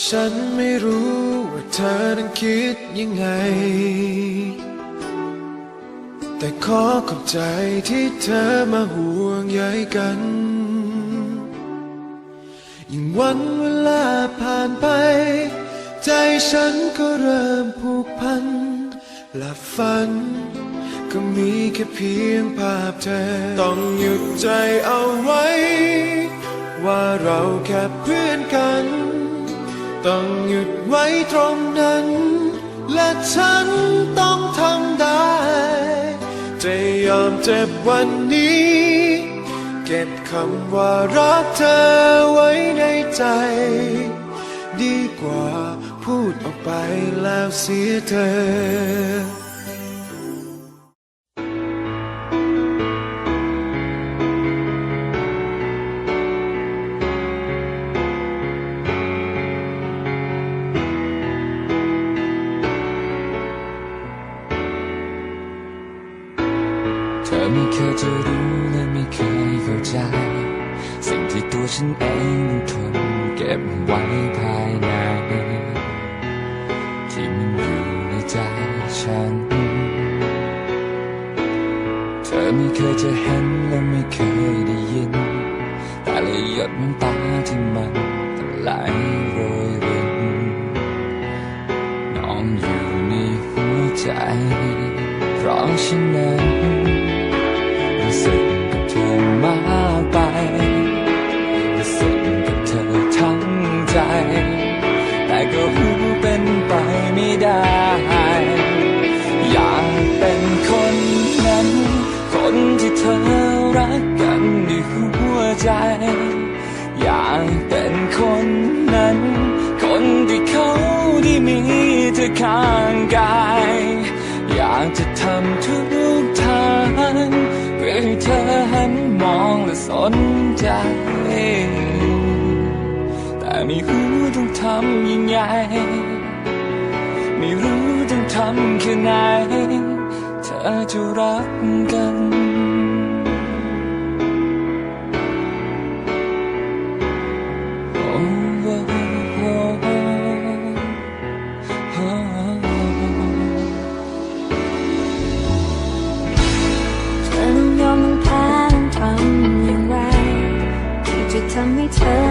ฉันไม่รู้ว่าเธอนั้นคิดยังไง แต่ขอขอบใจที่เธอมาห่วงใยกัน ยิ่งวันเวลาผ่านไป ใจฉันก็เริ่มผูกพันหลับฝัน ก็มีแค่เพียงภาพเธอ ต้องหยุดใจเอาไว้ ว่าเราแค่เพื่อนกัน ต้องหยุดไว้ตรงนั้น และฉันต้องทำได้ จะยอมเจ็บวันนี้ เก็บคำว่ารักเธอไว้ในใจ ดีกว่าพูดออกไปแล้วเสียเธอ อไม่เคยจะรู้และไม่เคยเข้าใจ สิ่งที่ตัวฉันเองนั้นทนเก็บไว้ภายใน ที่มันอยู่ในใจฉัน เธอไม่เคยจะเห็นและไม่เคยได้ยิน แต่ละหยดน้ำตาที่มันไหลโรยรินนอนอยู่ในหัวใจ เพราะฉะนั้น นใจ แต่ไม่รู้ต้องทำยังไง ไม่รู้ต้องทำแค่ไหน เธอจะรักกัน จ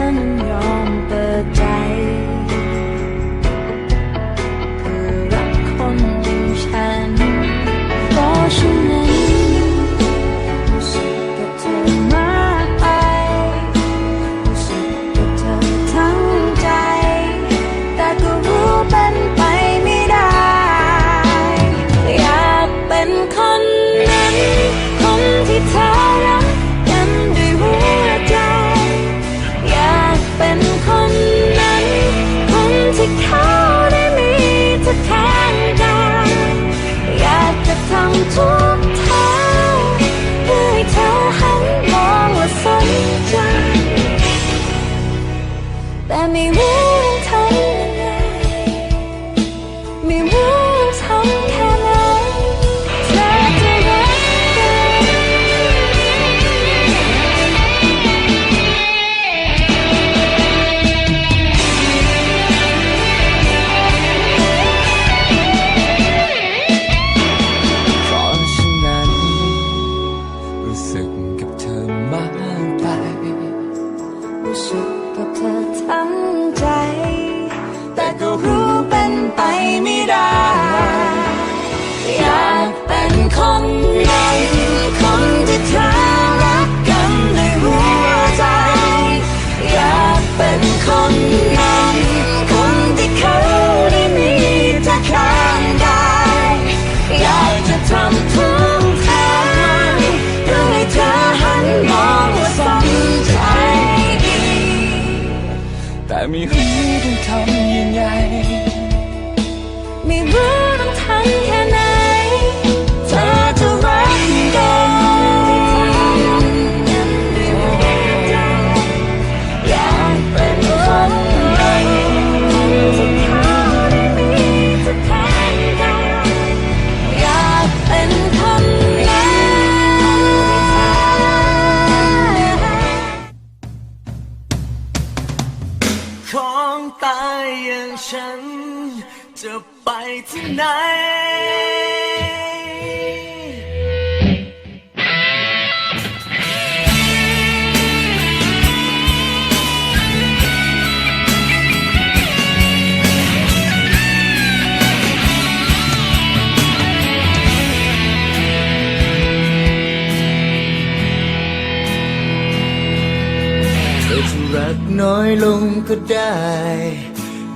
ที่ไหน เธอจะรักน้อยลงก็ได้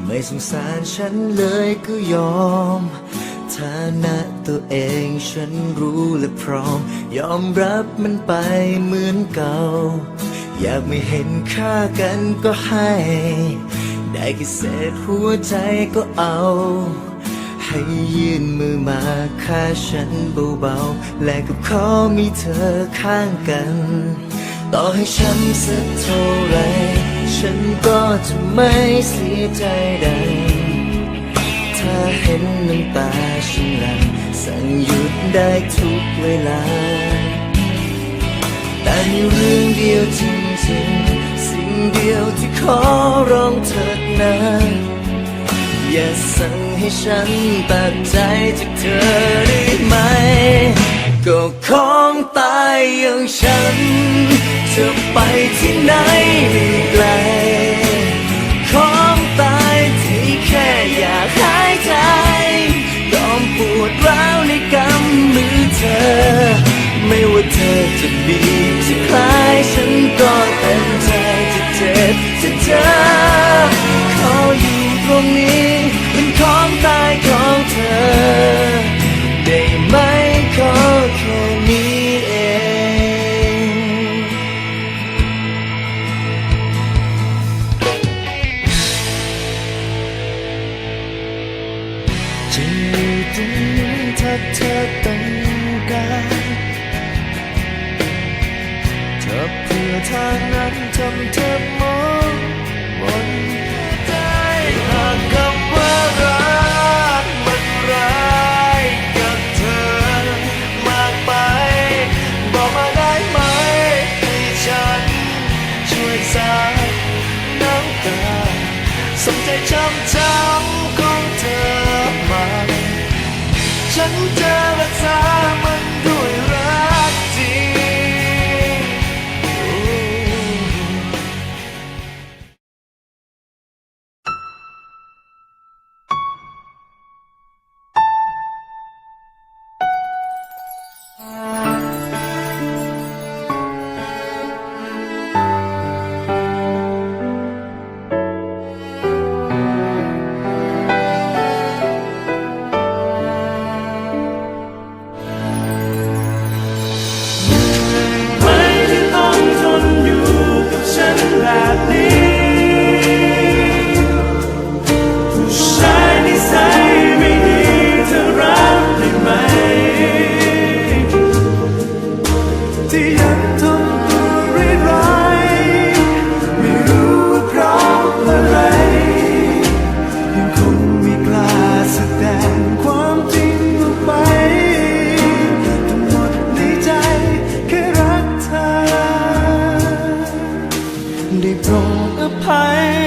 ไม่สงสารฉันเลยก็ยอมฐานะตัวเองฉันรู้และพร้อม ยอมรับมันไปเหมือนเก่า อยากไม่เห็นค่ากันก็ให้ ได้แค่เศษหัวใจก็เอา ให้ยื่นมือมาค่าฉันเบาๆ และก็ขอมีเธอข้างกัน ต่อให้ฉันสักเท่าไรฉันก็จะไม่เสียใจใด ถ้าเห็นน้ำตาฉันหลังสั่งหยุดได้ทุกเวลา แต่มีเรื่องเดียวจริงๆ สิ่งเดียวที่ขอร้องเถิดนะอย่าสั่งให้ฉันตัดใจจากเธอได้ไหม ก็ของตายอย่างฉัน จะไปที่ไหนไม่ไกลของตายที่แค่อยากหายใจยอมปวดร้าวในกำมือเธอ เธอมองมนได้หากคำว่ารักมันร้ายกับเธอมากไป บอกมาได้ไหมให้ฉัน ช่วยสายน้ำตาสมใจช้ำช้ำของเธอมาฉันจะ โปรดอภัย